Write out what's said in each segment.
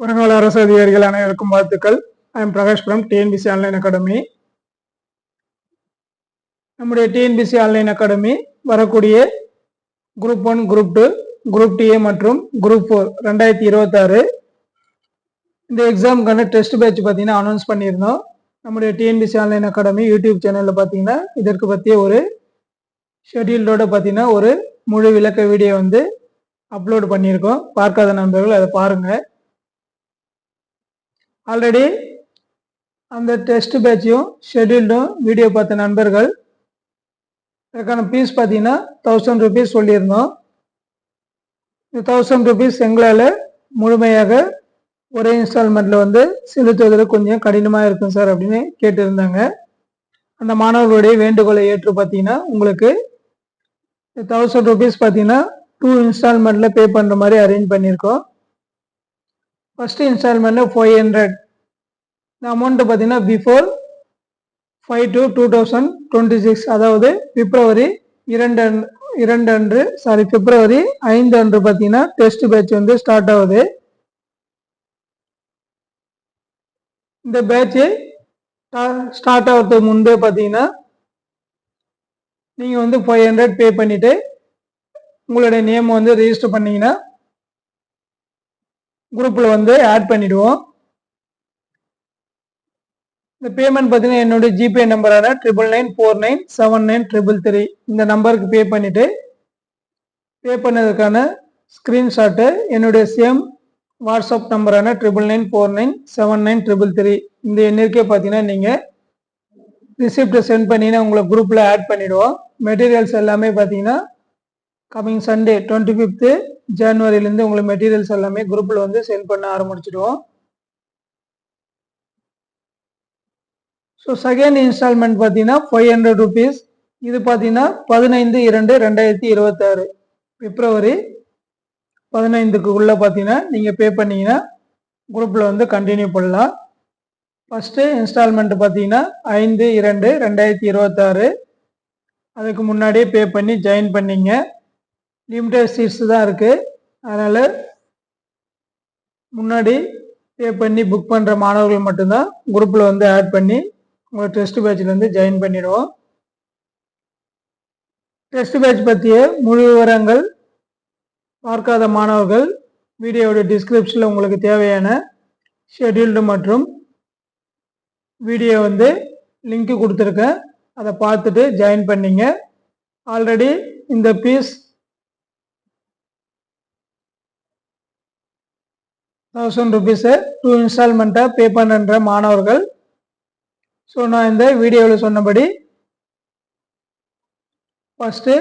வருங்கால அரசு அதிகாரிகள் அனைவருக்கும் வாழ்த்துக்கள். I M Prakashpuram TNPSC online academy நம்முடைய டிஎன்பிசி ஆன்லைன் அகாடமி வரக்கூடிய group one group two group DA மற்றும் குரூப் ஃபோர் ரெண்டாயிரத்தி இருபத்தாறு. இந்த எக்ஸாமுக்கான டெஸ்ட் பேட்ச் பார்த்தீங்கன்னா அனௌன்ஸ் பண்ணியிருந்தோம். நம்முடைய டிஎன்பிசி ஆன்லைன் அகாடமி யூடியூப் சேனலில் பார்த்தீங்கன்னா இதற்கு பற்றிய ஒரு ஷெட்யூல்டோட பார்த்தீங்கன்னா ஒரு முழு விளக்க வீடியோ வந்து அப்லோடு பண்ணியிருக்கோம். பார்க்காத நண்பர்கள் அதை பாருங்கள் ஆல்ரெடி அந்த டெஸ்ட் பேட்சையும் ஷெட்யூல்டும் வீடியோ பார்த்த நண்பர்கள் அதுக்கான ஃபீஸ் பார்த்தீங்கன்னா தௌசண்ட் ருபீஸ் சொல்லியிருந்தோம். இந்த தௌசண்ட் ருபீஸ் எங்களால் முழுமையாக ஒரே இன்ஸ்டால்மெண்ட்டில் வந்து செலுத்துவதில் கொஞ்சம் கடினமாக இருக்கும் சார் அப்படின்னு கேட்டிருந்தாங்க. அந்த மாணவர்களுடைய வேண்டுகோளை ஏற்று பார்த்தீங்கன்னா உங்களுக்கு தௌசண்ட் ருபீஸ் பார்த்தீங்கன்னா டூ இன்ஸ்டால்மெண்ட்டில் பே பண்ணுற மாதிரி அரேஞ்ச் பண்ணியிருக்கோம். ஃபஸ்ட்டு இன்ஸ்டால்மெண்ட்டில் ஃபைவ் ஹண்ட்ரட் இந்த அமௌண்ட்டு பார்த்தீங்கன்னா before five to two thousand twenty six அதாவது பிப்ரவரி இரண்டு இரண்டு அன்று சாரி பிப்ரவரி ஐந்து அன்று பார்த்தீங்கன்னா டெஸ்ட் பேட்ச் வந்து ஸ்டார்ட் ஆகுது. இந்த பேட்ச் ஸ்டார்ட் ஆகிறதுக்கு முன்பே பார்த்தீங்கன்னா நீங்கள் வந்து ஃபைவ் ஹண்ட்ரட் பே பண்ணிவிட்டு உங்களுடைய நேம் வந்து ரெஜிஸ்டர் பண்ணீங்கன்னா குரூப்பில் வந்து ஆட் பண்ணிவிடுவோம் இந்த பேமெண்ட் பார்த்தீங்கன்னா என்னுடைய GPay நம்பரான triple nine four nine seven nine triple three இந்த நம்பருக்கு பே பண்ணிவிட்டு பே பண்ணதுக்கான ஸ்க்ரீன்ஷாட்டு என்னுடைய same WhatsApp நம்பரான triple nine four nine seven nine triple three இந்த எண்ணிற்கே பார்த்தீங்கன்னா நீங்கள் ரிசிப்டை சென்ட் பண்ணிங்கன்னா உங்களை குரூப்பில் ஆட் பண்ணிவிடுவோம் மெட்டீரியல்ஸ் எல்லாமே பார்த்தீங்கன்னா கம்மிங் சண்டே டுவெண்ட்டி ஃபிஃப்த்து ஜனவரிலேருந்து உங்களுக்கு மெட்டீரியல்ஸ் எல்லாமே குரூப்பில் வந்து சென்ட் பண்ண ஆரம்பிச்சிடுவோம். ஸோ செகண்ட் இன்ஸ்டால்மெண்ட் பார்த்தீங்கன்னா ஃபைவ் ஹண்ட்ரட் ருபீஸ் இது பார்த்தீங்கன்னா பதினைந்து இரண்டு ரெண்டாயிரத்தி இருபத்தாறு பிப்ரவரி பதினைந்துக்கு உள்ளே பார்த்தீங்கன்னா நீங்கள் பே பண்ணிங்கன்னா குரூப்பில் வந்து கண்டினியூ பண்ணலாம். ஃபஸ்ட்டு இன்ஸ்டால்மெண்ட் பார்த்தீங்கன்னா ஐந்து இரண்டு ரெண்டாயிரத்தி இருபத்தாறு. அதுக்கு முன்னாடியே பே பண்ணி ஜாயின் பண்ணிங்க. லிமிடெட் சீட்ஸ் தான் இருக்குது அதனால் முன்னாடி பே பண்ணி புக் பண்ணுற மாணவர்கள் மட்டும்தான் குரூப்பில் வந்து ஆட் பண்ணி உங்கள் டெஸ்ட் பேட்ச்லேருந்து ஜாயின் பண்ணிடுவோம். டெஸ்ட் பேட்ச் பற்றிய முழு விவரங்கள் பார்க்காத மாணவர்கள் வீடியோட டிஸ்கிரிப்ஷனில் உங்களுக்கு தேவையான ஷெட்யூல்டு மற்றும் வீடியோ வந்து லிங்க்கு கொடுத்துருக்கேன். அதை பார்த்துட்டு ஜாயின் பண்ணிங்க. ஆல்ரெடி இந்த பீஸ் தௌசண்ட் ருபீஸை டூ இன்ஸ்டால்மெண்ட்டாக பே பண்ணுற மாணவர்கள். ஸோ நான் இந்த வீடியோவில் சொன்னபடி ஃபஸ்ட்டு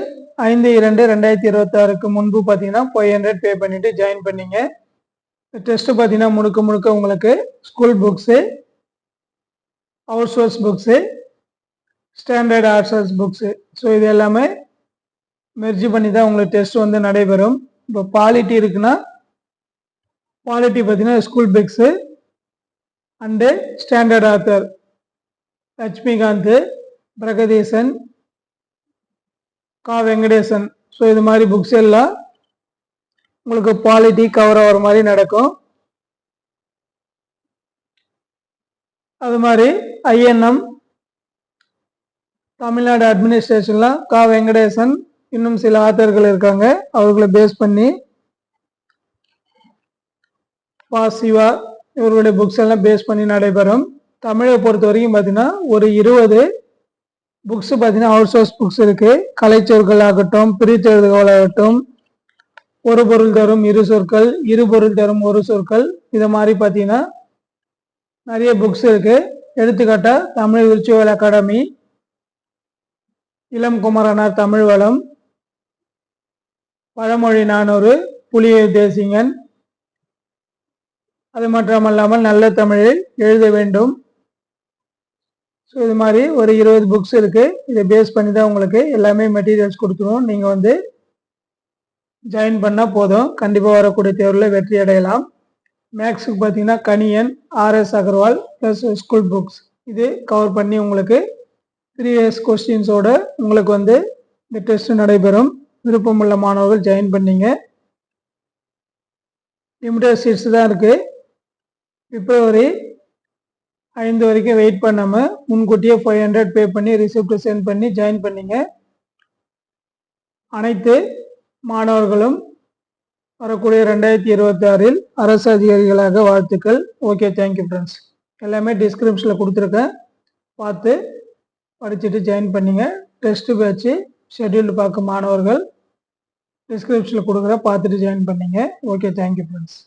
ஐந்து இரண்டு ரெண்டாயிரத்தி இருபத்தாறுக்கு முன்பு பார்த்தீங்கன்னா ஃபைவ் ஹண்ட்ரட் பே பண்ணிவிட்டு ஜாயின் பண்ணிங்க. டெஸ்ட்டு பார்த்தீங்கன்னா முழுக்க முழுக்க உங்களுக்கு school books out source books standard source books so இது எல்லாமே மெர்ஜி பண்ணி தான் உங்களுக்கு டெஸ்ட் வந்து நடைபெறும். இப்போ பாலிட்டி இருக்குன்னா குவாலிட்டி பார்த்தீங்கன்னா school books and standard author Lakshmikanth Pragatheesan கா. வெங்கடேசன். ஸோ இது மாதிரி புக்ஸ் எல்லாம் உங்களுக்கு குவாலிட்டி கவர் ஆகிற மாதிரி நடக்கும். அது மாதிரி ஐஎன்எம் தமிழ்நாடு அட்மினிஸ்ட்ரேஷன்லாம் கா. வெங்கடேசன் இன்னும் சில ஆத்தர்கள் இருக்காங்க. அவர்களை பேஸ் பண்ணி பா சிவா இவர்களுடைய புக்ஸ் எல்லாம் பேஸ் பண்ணி நடைபெறும். தமிழை பொறுத்த வரைக்கும் பார்த்தீங்கன்னா ஒரு இருபது புக்ஸ் பார்த்தீங்கன்னா அவுட் சோர்ஸ் புக்ஸ் இருக்கு. கலைச்சொற்கள் ஆகட்டும் பிரித்தெழுதுகள் ஆகட்டும் ஒரு பொருள் தரும் இரு சொற்கள் இரு பொருள் தரும் ஒரு சொற்கள் இதை மாதிரி பார்த்தீங்கன்னா நிறைய புக்ஸ் இருக்கு. எடுத்துக்காட்டா தமிழ் விர்ச்சுவல் அகாடமி இளம் குமரனார் தமிழ் வளம் பழமொழி நானூறு புலிய தேசிங்கன் அது மட்டுமல்லாமல் நல்ல தமிழில் எழுத வேண்டும். ஸோ இது மாதிரி ஒரு இருபது புக்ஸ் இருக்குது இதை பேஸ் பண்ணி தான் உங்களுக்கு எல்லாமே மெட்டீரியல்ஸ் கொடுத்துருவோம் நீங்கள் வந்து ஜாயின் பண்ணால் போதும். கண்டிப்பாக வரக்கூடிய தேர்வில் வெற்றி அடையலாம். மேக்ஸுக்கு பார்த்தீங்கன்னா Kaniyan RS Agarwal plus school books இது கவர் பண்ணி உங்களுக்கு த்ரீ இயர்ஸ் கொஸ்டின்ஸோடு உங்களுக்கு வந்து இந்த டெஸ்ட் நடைபெறும். விருப்பமுள்ள மாணவர்கள் ஜாயின் பண்ணிங்க. லிமிடெட் சீட்ஸ் தான் இருக்குது பிப்ரவரி ஐந்து வரைக்கும் வெயிட் பண்ணாமல் முன்கூட்டியே ஃபைவ் ஹண்ட்ரட் பே பண்ணி ரிசிப்ட் சென்ட் பண்ணி ஜாயின் பண்ணிங்க. அனைத்து மாணவர்களும் வரக்கூடிய ரெண்டாயிரத்தி இருபத்தி ஆறில் அரசு அதிகாரிகளாக வாழ்த்துக்கள். ஓகே தேங்க்யூ ஃப்ரெண்ட்ஸ் எல்லாமே டிஸ்கிரிப்ஷனில் கொடுத்துருக்கேன். பார்த்து படிச்சுட்டு ஜாயின் பண்ணிங்க. டெஸ்ட்டு பேட்ச்சு ஷெட்யூல்டு பார்க்க மாணவர்கள் டிஸ்கிரிப்ஷனில் கொடுக்குற பார்த்துட்டு ஜாயின் பண்ணிங்க. Okay thank you friends